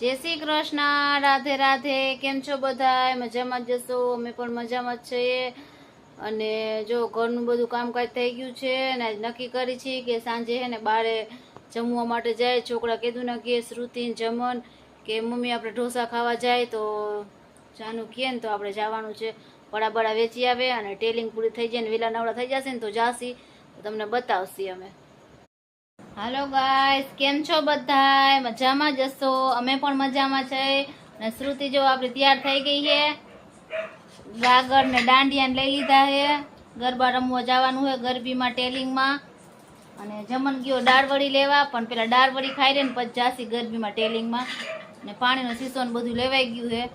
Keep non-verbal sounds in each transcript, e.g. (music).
જય શ્રી કૃષ્ણ, રાધે રાધે, કેમ છો બધા મજામાં જશો? અમે પણ મજામાં જ છીએ. અને જો ઘરનું બધું કામકાજ થઈ ગયું છે અને નક્કી કરી છે કે સાંજે હે ને બારે જમવા માટે જાય. છોકરા કીધું ને કે શ્રુતિ જમન કે મમ્મી આપણે ઢોસા ખાવા જાય તો જાનું કહે ને તો આપણે જવાનું છે. બડા બડા વેચી આવે અને ટેલિંગ પૂરી થઈ જાય ને વેલા નવડા થઈ જશે ને તો જાસી. તમને બતાવશી અમે. હાલો ગાઈસ કેમ છો બધા મજામાં જ હશો? અમે પણ મજામાં છે. અને શ્રુતિ જો આપણે તૈયાર થઈ ગઈ છે. ગાગર ને દાંડિયા લઈ લીધા છે. ગરબા રમવા જવાનું છે ગરબીમાં, ટેલિંગમાં. અને જમન ગયો દાળવડી લેવા, પણ પેલા દાળવડી ખાઈ રે ને પછી જાસી ગરબીમાં, ટેલિંગમાં. ને પાણીનો શીશો ને બધું લેવાઈ ગયું છે.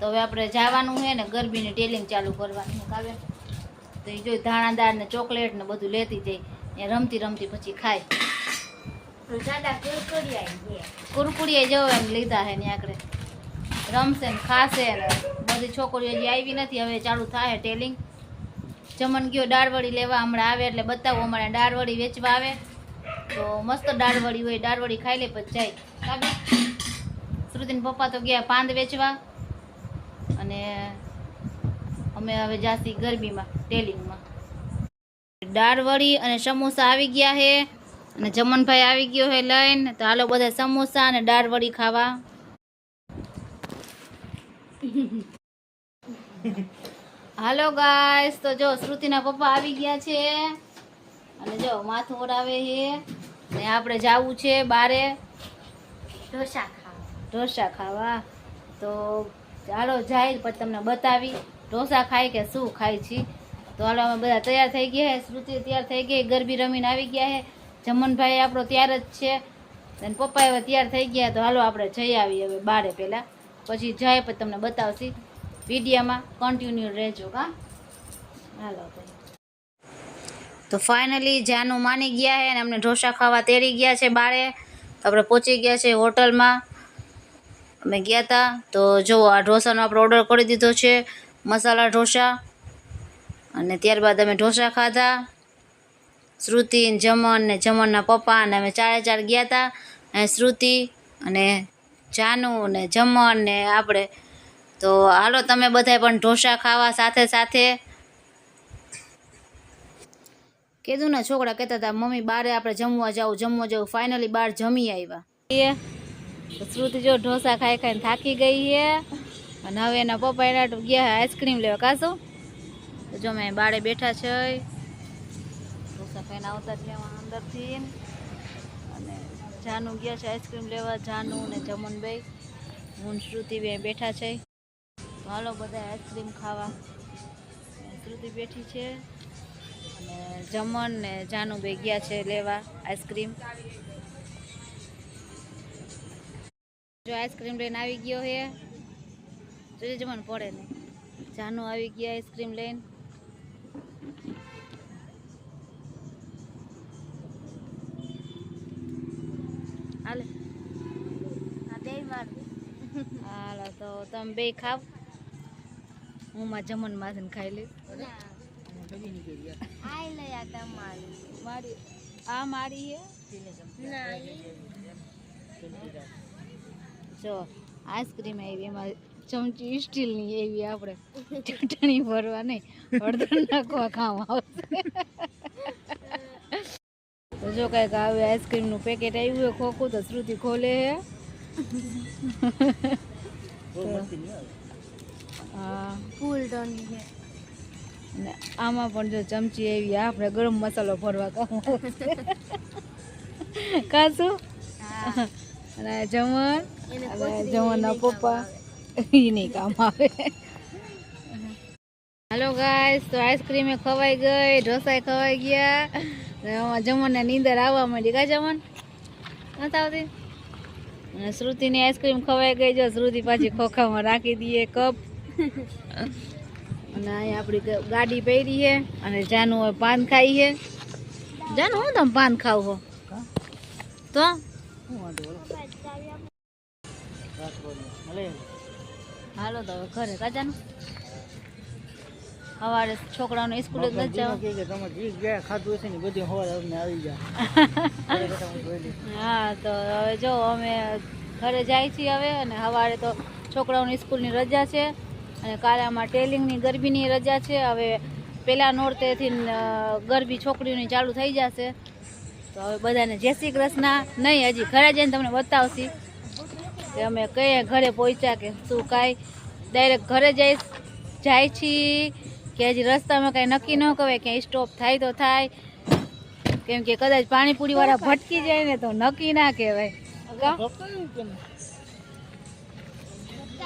તો હવે આપણે જવાનું છે ને ગરબીની ટેલિંગ ચાલુ કરવાનું. કાવ્ય તો એ જોઈ ધાણાદાર ને ચોકલેટ ને બધું લેતી જઈ. ને રમતી રમતી પછી ખાય. કુરકુડીએ જો એમ લીધા હે ને રમશે ને, ખાશે બધી છોકરીઓ હજી આવી નથી, હવે ચાલુ થાય ટેલિંગ. જમન ગયો, દાળવડી લેવા હમણાં આવે એટલે બતાવો અમારે દાળવડી વેચવા આવે. તો મસ્ત દાળવડી હોય, દાળવડી ખાઈ લે પછી જાય. શ્રુતિન પપ્પા તો ગયા પાંદ વેચવા. અને અમે હવે જાસી ગરબીમાં, ટેલિંગમાં. દાળવડી અને સમોસા આવી ગયા છે. અને જમનભાઈ આવી ગયો હે લઈને તો હાલો બધા સમોસા અને દાળવડી ખાવા. હાલો ગાઈસ તો જો શ્રુતિના પપ્પા આવી ગયા છે. અને જો માથું ઓડાવે છે. ને આપણે જાવું છે બારે. ઢોસા ખાવા. ઢોસા ખાવા. તો ચાલો જાય પછી તમને બતાવી. ઢોસા ખાય કે શું ખાય છે. તો હાલો અમે બધા તૈયાર થઈ ગયા છે શ્રુતિ તૈયાર થઈ ગઈ ગરબી રમીને આવી ગયા છે જમનભાઈ આપણો ત્યાર જ છે. અને પપ્પા હવે તૈયાર થઈ ગયા તો હાલો આપણે જઈ આવીએ હવે બારે પહેલાં. પછી જાય પછી તમને બતાવશી. વિડીયામાં કન્ટિન્યુ રહેજો કા હાલો તો. ફાઇનલી જાનું માની ગયા છે અને અમને ઢોસા ખાવા તેડી ગયા છે બારે. તો આપણે પહોંચી ગયા છે હોટલમાં. અમે ગયા હતા તો જો આ ઢોસાનો આપણે ઓર્ડર કરી દીધો છે. મસાલા ઢોસા. અને ત્યારબાદ અમે ઢોસા ખાધા. શ્રુતિ જમન ને જમનના પપ્પા અને અમે ચારે ચાર ગયા હતા અને શ્રુતિ અને જાનુ ને જમન ને આપણે. તો હાલો તમે બધાય પણ ઢોસા ખાવા સાથે સાથે. કીધું ને છોકરા કહેતા હતા, મમ્મી, બારે આપણે જમવા જાવું જમવા જવું ફાઇનલી બાર જમી આવ્યા. શ્રુતિ જો ઢોસા ખાઈ ખાઈને થાકી ગઈ છે અને હવે એના પપ્પા એના ગયા આઈસ્ક્રીમ લેવા. કાશું તો જો મેં બારે બેઠા છે. આવતા લેવા અંદરથી અને જાનુ ગયા છે આઈસ્ક્રીમ લેવા, જાનુ ને જમનભાઈ. હું શ્રુતિ બે બેઠા છે. હાલો બધા આઈસ્ક્રીમ ખાવા. શ્રુતિ બેઠી છે. અને જમન ને જાનુ બે ગયા છે લેવા આઈસ્ક્રીમ. જો આઈસ્ક્રીમ લઈને આવી ગયો હે. જોઈએ જમન, પડે ને જાનુ આવી ગયા આઈસ્ક્રીમ લઈને. હાલે. હાલો તો તમે બે ખાવ. હું માં જમન માથે ખાઈ લઈશ મારી આ મારી જો આઈસ્ક્રીમ આવી એમાં ચમચી સ્ટીલની એવી આપણે. ચટણી ભરવા નહીં હળદર નાખવા ખાવા આવશે. (laughs) તો જો કંઈક આવે આઈસ્ક્રીમનું પેકેટ આવ્યું હોય ખોખું તો શ્રુતિ ખોલે હે. હા. આમાં પણ જો ચમચી એવી આપણે ગરમ મસાલો ભરવા કાશું અને જમણ? અને જમણના પપ્પા? (laughs) એ નહીં કામ આવે. હાલો ગાય તો આઈસ્ક્રીમે ખવાઈ ગઈ ઢોસાઈ ખવાઈ ગયા. જમણને નીંદર આવવા માંડી. કા જમણ? નથી આવતી? અને શ્રુતિની આઈસ્ક્રીમ ખવાઈ ગઈ જો શ્રુતિ પાછી ખોખામાં રાખી દઈએ કપ. અને અહીંયા આપણી ગાડી પહેરી છે અને જાનું હોય પાન ખાઈ છે. જાનું હું તમે પાન ખાવ હો? તો? હાલો તો ઘરે કાજાનું સવારે છોકરાઓને સ્કૂલે જ નથી કે તમે ગીત ગયા ખાધું હશે ને બધી હવા તમને આવી ગયા. (laughs) હા તો હવે જો અમે ઘરે જાય છીએ હવે અને સવારે તો છોકરાઓની સ્કૂલની રજા છે અને કાલે આમાં ટેલિંગની ગરબીની રજા છે. હવે પહેલાં નોરતેથી ગરબી છોકરીઓની ચાલુ થઈ જશે. તો હવે બધાને જય શ્રી કૃષ્ણ. નહીં હજી ઘરે જઈને તમને બતાવશી કે અમે કઈ ઘરે પહોંચ્યા કે શું કાંઈ. ડાયરેક્ટ ઘરે જઈ જાય છીએ. કે હજી રસ્તામાં કાંઈ નક્કી ન કહેવાય ક્યાંય સ્ટોપ થાય તો થાય. કેમ કે કદાચ પાણીપુરી વાળા ભટકી જાય ને તો નક્કી ના કહેવાય?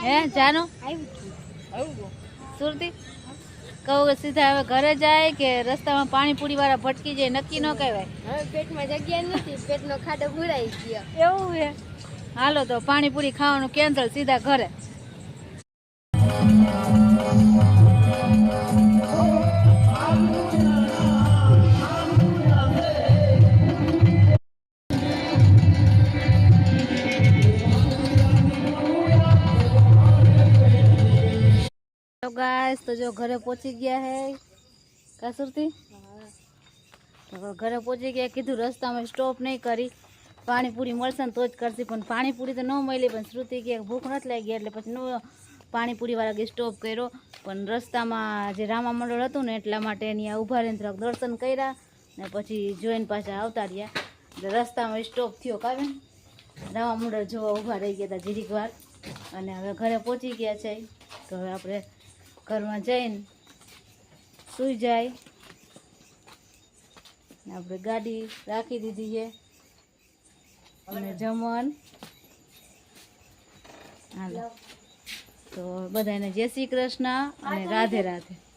હે જાનો. સુરતી કહું કે સીધા હવે ઘરે જાય કે રસ્તામાં પાણીપુરી વાળા ભટકી જાય નક્કી ન કહેવાય. પેટમાં જગ્યા નથી પેટનો ખાડો ભરાઈ ગયો. એવું હે હાલો તો પાણીપુરી ખાવાનું કેન્સલ સીધા ઘરે. તો ગાઈસ તો જો ઘરે પહોંચી ગયા હે કા સુરતી તો હવે ઘરે પહોંચી ગયા, કીધું રસ્તામાં સ્ટોપ નહીં કરી. પાણીપુરી મળશે ને તો જ કરશે, પણ પાણીપુરી તો ન મળી, પણ શ્રુતિ કે ભૂખ નથી લાગી, એટલે પછી નો પાણીપુરીવાળા કે સ્ટોપ કર્યો. પણ રસ્તામાં જે રામા મંડળ હતું ને, એટલા માટે આ ઊભા રહીને થોડાક દર્શન કર્યા, ને પછી જોઈને પાછા આવતા રહ્યા. એટલે રસ્તામાં સ્ટોપ થયો કાવે રામા મંડળ જોવા ઊભા રહી ગયા હતા જીરીક વાર. અને હવે ઘરે પહોંચી ગયા છે. તો હવે આપણે ઘરમાં જઈને સૂઈ જાય. આપણે ગાડી રાખી દીધી છે. અને જમવાનું. હાલો. તો બધાને જય શ્રી કૃષ્ણ અને રાધે રાધે.